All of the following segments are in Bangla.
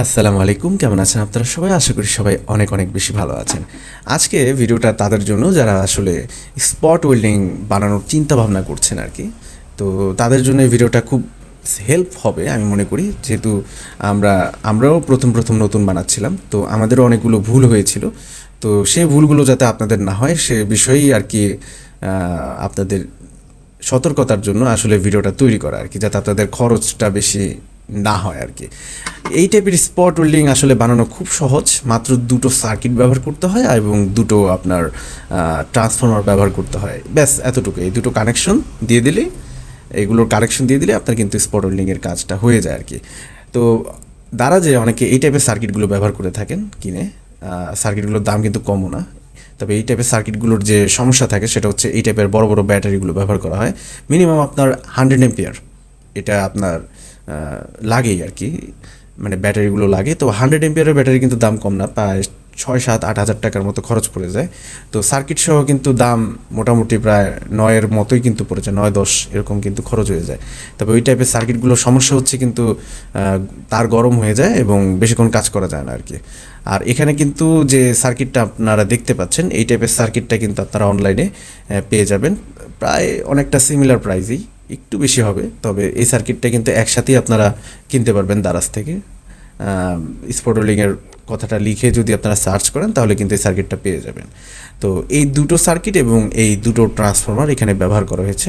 আসসালামু আলাইকুম, কেমন আছেন আপনারা সবাই? আশা করি সবাই অনেক অনেক বেশি ভালো আছেন। আজকে ভিডিওটা তাদের জন্য যারা আসলে স্পট ওয়েল্ডিং বানানোর চিন্তা ভাবনা করছেন আর কি, তো তাদের জন্য এই ভিডিওটা খুব হেল্প হবে আমি মনে করি। যেহেতু আমরা, আমরাও প্রথম প্রথম নতুন বানাচ্ছিলাম, তো আমাদেরও অনেকগুলো ভুল হয়েছিল। তো সেই ভুলগুলো যাতে আপনাদের না হয়, সে বিষয়েই আর কি আপনাদের সতর্কতার জন্য আসলে ভিডিওটা তৈরি করা আর কি, যাতে আপনাদের খরচটা বেশি না হয় আর কি। এই টাইপের স্পট ওয়েল্ডিং আসলে বানানো খুব সহজ। মাত্র দুটো সার্কিট ব্যবহার করতে হয় এবং দুটো আপনার ট্রান্সফর্মার ব্যবহার করতে হয়। ব্যাস এতটুকু এই দুটো কানেকশন দিয়ে দিলে এগুলোর কানেকশন দিয়ে দিলে আপনার কিন্তু স্পট ওয়েল্ডিংয়ের কাজটা হয়ে যায় আর কি। তো, দ্বারা যে অনেকে এই টাইপের সার্কিটগুলো ব্যবহার করে থাকেন কিনে সার্কিটগুলোর দাম কিন্তু কমও না। তবে এই টাইপের সার্কিটগুলোর যে সমস্যা থাকে, সেটা হচ্ছে এই টাইপের বড় বড় ব্যাটারিগুলো ব্যবহার করা হয়। মিনিমাম আপনার হান্ড্রেড এম্পিয়ার এটা আপনার লাগেই আর কি। মানে ব্যাটারিগুলো লাগে। তো হান্ড্রেড এম্পিয়ারের ব্যাটারি কিন্তু দাম কম না, প্রায় ছয় সাত আট হাজার টাকার মতো খরচ পড়ে যায়। তো সার্কিট সহ কিন্তু দাম মোটামুটি প্রায় নয়ের মতোই কিন্তু পড়ে যায় নয় দশ এরকম কিন্তু খরচ হয়ে যায়। তবে ওই টাইপের সার্কিটগুলোর সমস্যা হচ্ছে কিন্তু তার গরম হয়ে যায় এবং বেশিক্ষণ কাজ করা যায় না আর কি। আর এখানে কিন্তু যে সার্কিটটা আপনারা দেখতে পাচ্ছেন, এই টাইপের সার্কিটটা কিন্তু আপনারা অনলাইনে পেয়ে যাবেন। প্রায় অনেকটা সিমিলার প্রাইজেই একটু বেশি হবে, তবে এই সার্কিটটা কিন্তু একসাথেই আপনারা কিনতে পারবেন দারাজ থেকে। স্পোর্টলিংয়ের কথাটা লিখে যদি আপনারা সার্চ করেন, তাহলে কিন্তু এই সার্কিটটা পেয়ে যাবেন। তো এই দুটো সার্কিট এবং এই দুটো ট্রান্সফর্মার এখানে ব্যবহার করা হয়েছে।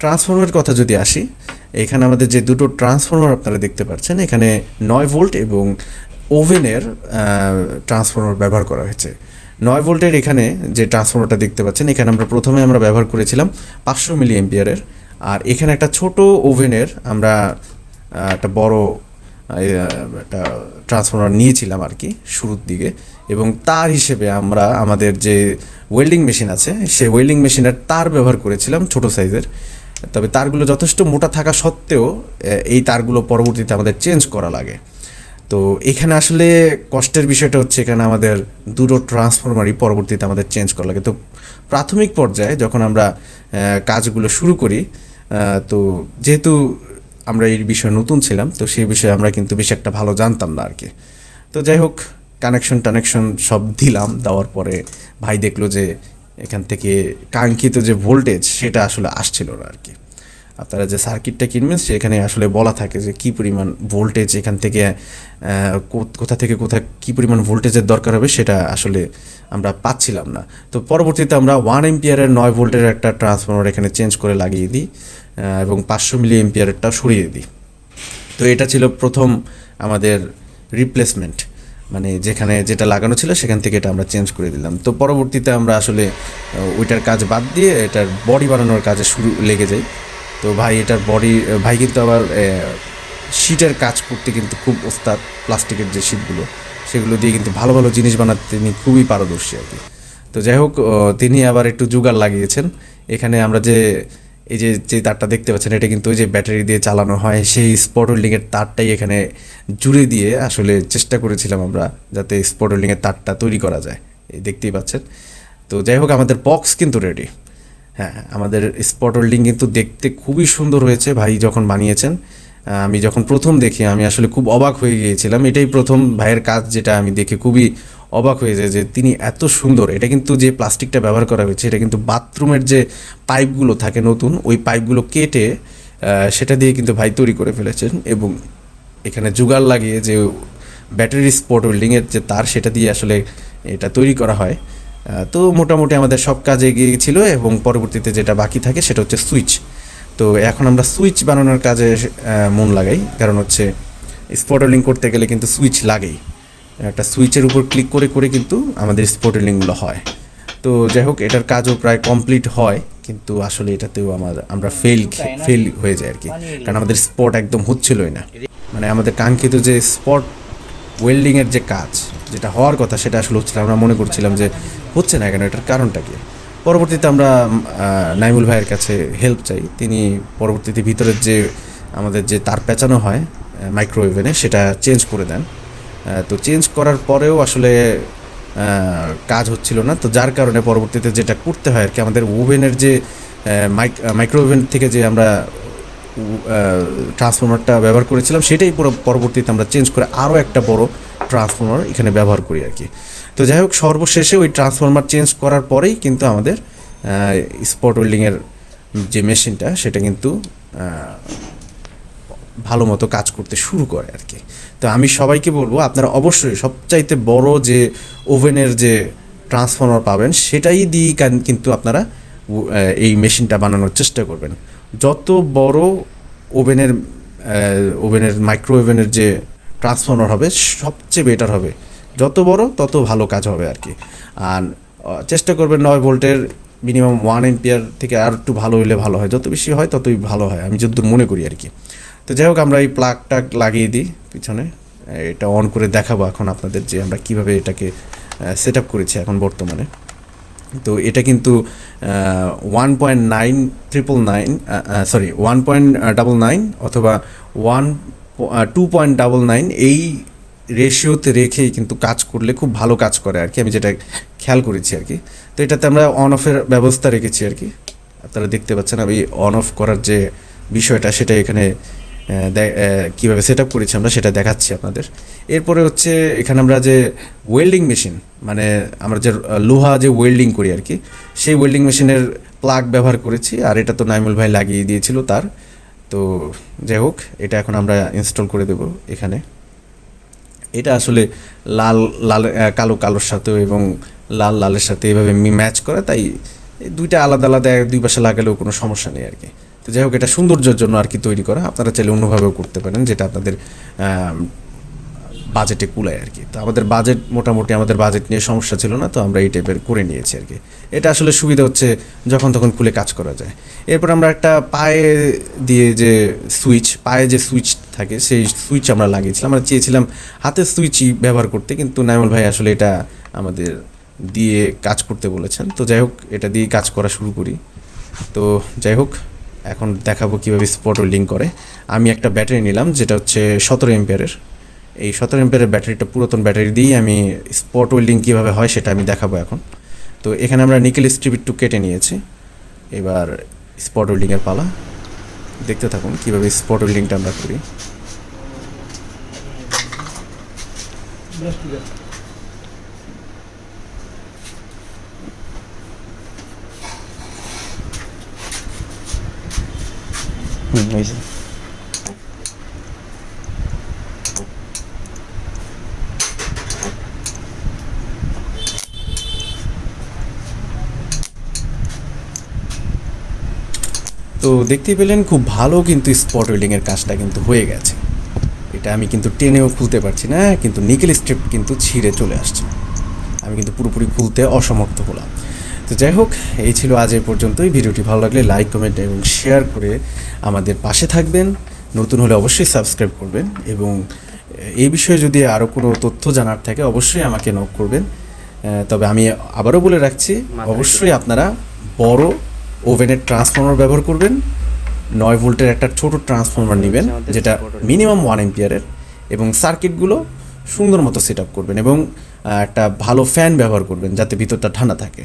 ট্রান্সফর্মারের কথা যদি আসি, এখানে আমাদের যে দুটো ট্রান্সফর্মার আপনারা দেখতে পাচ্ছেন, এখানে নয় ভোল্ট এবং ওভেনের ট্রান্সফর্মার ব্যবহার করা হয়েছে। নয় ভোল্টের এখানে যে ট্রান্সফর্মারটা দেখতে পাচ্ছেন, এখানে আমরা প্রথমে আমরা ব্যবহার করেছিলাম পাঁচশো মিলি এম্পিয়ারের আর এখানে একটা ছোট ওভেনের আমরা একটা বড় একটা ট্রান্সফর্মার নিয়েছিলাম আর কি শুরুর দিকে। এবং তার হিসেবে আমরা আমাদের যে ওয়েল্ডিং মেশিন আছে, সেই ওয়েল্ডিং মেশিনের তার ব্যবহার করেছিলাম ছোট সাইজের তবে তারগুলো যথেষ্ট মোটা থাকা সত্ত্বেও এই তারগুলো পরবর্তীতে আমাদের চেঞ্জ করা লাগে। তো এখানে আসলে কষ্টের বিষয়টা হচ্ছে এখানে আমাদের দুটো ট্রান্সফরমারই পরবর্তীতে আমাদের চেঞ্জ করা লাগে। তো প্রাথমিক পর্যায়ে যখন আমরা কাজগুলো শুরু করি তো যেহেতু আমরা এই বিষয়ে নতুন ছিলাম, তো সেই বিষয়ে আমরা কিন্তু বেশি একটা ভালো জানতাম না আর কি। তো যাই হোক কানেকশন টানেকশন সব দিলাম, দেওয়ার পরে ভাই দেখল যে এখান থেকে কাঙ্ক্ষিত যে ভোল্টেজ সেটা আসলে আসছিল না আর কি। আপনারা যে সার্কিটটা কিনবেন, সেখানে আসলে বলা থাকে যে কী পরিমাণ ভোল্টেজ এখান থেকে কোথা থেকে কোথায় কী পরিমাণ ভোল্টেজের দরকার হবে সেটা আসলে আমরা পাচ্ছিলাম না। তো পরবর্তীতে আমরা ওয়ান এম্পিয়ারের নয় ভোল্টের একটা ট্রান্সফর্মার এখানে চেঞ্জ করে লাগিয়ে দিই। এবং পাঁচশো মিলি এম্পিয়ারেরটা সরিয়ে দিই। তো এটা ছিল প্রথম আমাদের রিপ্লেসমেন্ট মানে যেখানে যেটা লাগানো ছিল সেখান থেকে এটা আমরা চেঞ্জ করে দিলাম। তো পরবর্তীতে আমরা আসলে ওইটার কাজ বাদ দিয়ে এটার বডি বানানোর কাজে শুরু লেগে যাই। তো ভাই, এটার বডি ভাই কিন্তু আবার শিটের কাজ করতে কিন্তু খুব ওস্তাদ, প্লাস্টিকের যে শিটগুলো, সেগুলো দিয়ে কিন্তু ভালো ভালো জিনিস বানাতে তিনি খুবই পারদর্শী আর কি। তো যাই হোক তিনি আবার একটু জোগাড় লাগিয়েছেন। এখানে আমরা যে এই যে যে তারটা দেখতে পাচ্ছেন, এটা কিন্তু ওই যে ব্যাটারি দিয়ে চালানো হয়। সেই স্পট হোল্ডিংয়ের তারটাই এখানে জুড়ে দিয়ে আসলে চেষ্টা করেছিলাম আমরা যাতে স্পট হোল্ডিংয়ের তারটা তৈরি করা যায়। এই দেখতেই পাচ্ছেন। তো যাই হোক, আমাদের বক্স কিন্তু রেডি হ্যাঁ আমাদের স্পট হোল্ডিং কিন্তু দেখতে খুবই সুন্দর হয়েছে। ভাই যখন বানিয়েছেন আমি যখন প্রথম দেখি, আমি আসলে খুব অবাক হয়ে গিয়েছিলাম। এটাই প্রথম ভাইয়ের কাজ যেটা আমি দেখে খুবই অবাক হয়ে যায় যে তিনি এত সুন্দর। এটা কিন্তু যে প্লাস্টিকটা ব্যবহার করা হয়েছে, এটা কিন্তু বাথরুমের যে পাইপগুলো থাকে নতুন, ওই পাইপগুলো কেটে সেটা দিয়ে কিন্তু ভাই তৈরি করে ফেলেছেন এবং এখানে জুগার লাগিয়ে যে ব্যাটারি স্পট হোল্ডিংয়ের যে তার, সেটা দিয়ে আসলে এটা তৈরি করা হয়। তো মোটামুটি আমাদের সব কাজে এগিয়ে গেছিল এবং পরবর্তীতে যেটা বাকি থাকে সেটা হচ্ছে সুইচ। তো এখন আমরা সুইচ বানানোর কাজে মন লাগাই, কারণ হচ্ছে স্পট হোল্ডিং করতে গেলে কিন্তু সুইচ লাগেই। একটা সুইচের উপর ক্লিক করে করে কিন্তু আমাদের স্পট হোল্ডিংগুলো হয়। তো যাই হোক এটার কাজও প্রায় কমপ্লিট হয় কিন্তু আসলে এটাতেও আমার আমরা ফেল ফেল হয়ে যায় আর কি। কারণ আমাদের স্পট একদম হচ্ছিলই না। মানে আমাদের কাঙ্ক্ষিত যে স্পট ওয়েল্ডিংয়ের যে কাজ যেটা হওয়ার কথা সেটা আসলে হচ্ছিল আমরা মনে করছিলাম যে হচ্ছে না কেন এটার কারণটা কি? পরবর্তীতে আমরা নাইমুল ভাইয়ের কাছে হেল্প চাই। তিনি পরবর্তীতে ভিতরের যে আমাদের যে তার পেঁচানো হয় মাইক্রোওয়েভেনে সেটা চেঞ্জ করে দেন। তো চেঞ্জ করার পরেও আসলে কাজ হচ্ছিল না। তো যার কারণে পরবর্তীতে যেটা করতে হয় আর কি, আমাদের ওভেনের যে মাইক্রো ওভেন থেকে যে আমরা ট্রান্সফর্মারটা ব্যবহার করেছিলাম, সেটাই পুরো পরবর্তীতে আমরা চেঞ্জ করে আরও একটা বড় ট্রান্সফর্মার এখানে ব্যবহার করি আর কি। তো যাই হোক, সর্বশেষে ওই ট্রান্সফর্মার চেঞ্জ করার পরেই কিন্তু আমাদের স্পট ওয়েল্ডিংয়ের যে মেশিনটা সেটা কিন্তু ভালো মতো কাজ করতে শুরু করে আর কি। তো আমি সবাইকে বলব, আপনারা অবশ্যই সবচাইতে বড় যে ওভেনের যে ট্রান্সফর্মার পাবেন, সেটাই দিয়ে কান- কিন্তু আপনারা এই মেশিনটা বানানোর চেষ্টা করবেন। যত বড় ওভেনের ওভেনের, মাইক্রো ওভেনের যে ট্রান্সফর্মার হবে, সবচেয়ে বেটার হবে। যত বড়, তত ভালো কাজ হবে আর কি। আর চেষ্টা করবেন নয় ভোল্টের মিনিমাম ওয়ান এম্পিয়ার থেকে আর একটু ভালো হলে ভালো হয়। যত বেশি হয়, ততই ভালো হয়, আমি যতদূর মনে করি আর কি। তো যাই হোক, আমরা এই প্লাগ টাগ লাগিয়ে দিই পিছনে। এটা অন করে দেখাবো এখন আপনাদের যে আমরা কীভাবে এটাকে সেট আপ করেছি এখন বর্তমানে। তো এটা কিন্তু one point nine triple nine sorry one point double nine অথবা one two point double nine এই রেশিওতে রেখেই কিন্তু কাজ করলে খুব ভালো কাজ করে আর কি। আমি যেটা খেয়াল করেছি আর কি। তো এটাতে আমরা অন অফের ব্যবস্থা রেখেছি আর কি। আপনারা দেখতে পাচ্ছেন আমি অন অফ করার যে বিষয়টা, সেটা এখানে কীভাবে সেট আপ করেছি আমরা সেটা দেখাচ্ছি আপনাদের। এরপরে হচ্ছে এখানে আমরা যে ওয়েল্ডিং মেশিন মানে আমরা যে লোহা যে ওয়েল্ডিং করি আর কি, সেই ওয়েল্ডিং মেশিনের প্লাগ ব্যবহার করেছি, আর এটা তো নাইমুল ভাই লাগিয়ে দিয়েছিল তার। তো যাই হোক, এটা এখন আমরা ইনস্টল করে দেব এখানে। এটা আসলে লাল লাল কালো কালোর সাথেও এবং লাল, লালের সাথে এভাবে ম্যাচ করে, তাই দুইটা আলাদা আলাদা দুই পাশে লাগালেও কোনো সমস্যা নেই আর কি। তো যাই হোক, এটা সৌন্দর্যের জন্য আর কি তৈরি করা। আপনারা চাইলে অন্যভাবেও করতে পারেন, যেটা আপনাদের বাজেটে কুলায় আর কি। তো আমাদের বাজেট মোটামুটি আমাদের বাজেট নিয়ে সমস্যা ছিল না, তো আমরা এই টাইপের করে নিয়েছি আর কি। এটা আসলে সুবিধা হচ্ছে যখন তখন খুলে কাজ করা যায়। এরপর আমরা একটা পায়ে দিয়ে যে সুইচ পায়ে যে সুইচ থাকে, সেই সুইচ আমরা লাগিয়েছিলাম। আমরা চেয়েছিলাম হাতের সুইচই ব্যবহার করতে, কিন্তু নাইমুল ভাই আসলে এটা আমাদের দিয়ে কাজ করতে বলেছেন। তো যাই হোক, এটা দিয়ে কাজ করা শুরু করি। তো যাই হোক এখন দেখাবো কীভাবে স্পট ওয়েল্ডিং করে। আমি একটা ব্যাটারি নিলাম, যেটা হচ্ছে সতেরো এম্পিয়ারের এই সতেরো এম্পিয়ারের ব্যাটারিটা পুরাতন ব্যাটারি দিয়েই আমি স্পট ওয়েল্ডিং কীভাবে হয় সেটা আমি দেখাবো এখন। তো এখানে আমরা নিকেল স্ট্রিপ একটু কেটে নিয়েছি। এবার স্পট ওয়েল্ডিংয়ের পালা। দেখতে থাকুন কীভাবে স্পট ওয়েল্ডিংটা আমরা করি। হুম তো দেখতেই পেলেন খুব ভালো কিন্তু স্পট ওয়েল্ডিংয়ের কাজটা কিন্তু হয়ে গেছে। এটা আমি কিন্তু টেনেও খুলতে পারছি না, কিন্তু নিকেল স্ট্রিপ কিন্তু ছিঁড়ে চলে আসছে। আমি কিন্তু পুরোপুরি খুলতে অসমর্থ হলাম। তো যাই হোক এই ছিল আজ এই পর্যন্তই। ভিডিওটি ভালো লাগলে লাইক কমেন্ট এবং শেয়ার করে আমাদের পাশে থাকবেন। নতুন হলে অবশ্যই সাবস্ক্রাইব করবেন এবং এই বিষয়ে যদি আরও কোনো তথ্য জানার থাকে অবশ্যই আমাকে নক করবেন। তবে আমি আবারও বলে রাখছি অবশ্যই আপনারা বড় ওভেনের ট্রান্সফর্মার ব্যবহার করবেন। নয় ভোল্টের একটা ছোট ট্রান্সফর্মার নেবেন যেটা মিনিমাম ওয়ান এম্পিয়ারের এবং সার্কিটগুলো সুন্দর মতো সেট আপ করবেন এবং একটা ভালো ফ্যান ব্যবহার করবেন যাতে ভিতরটা ঠান্ডা থাকে।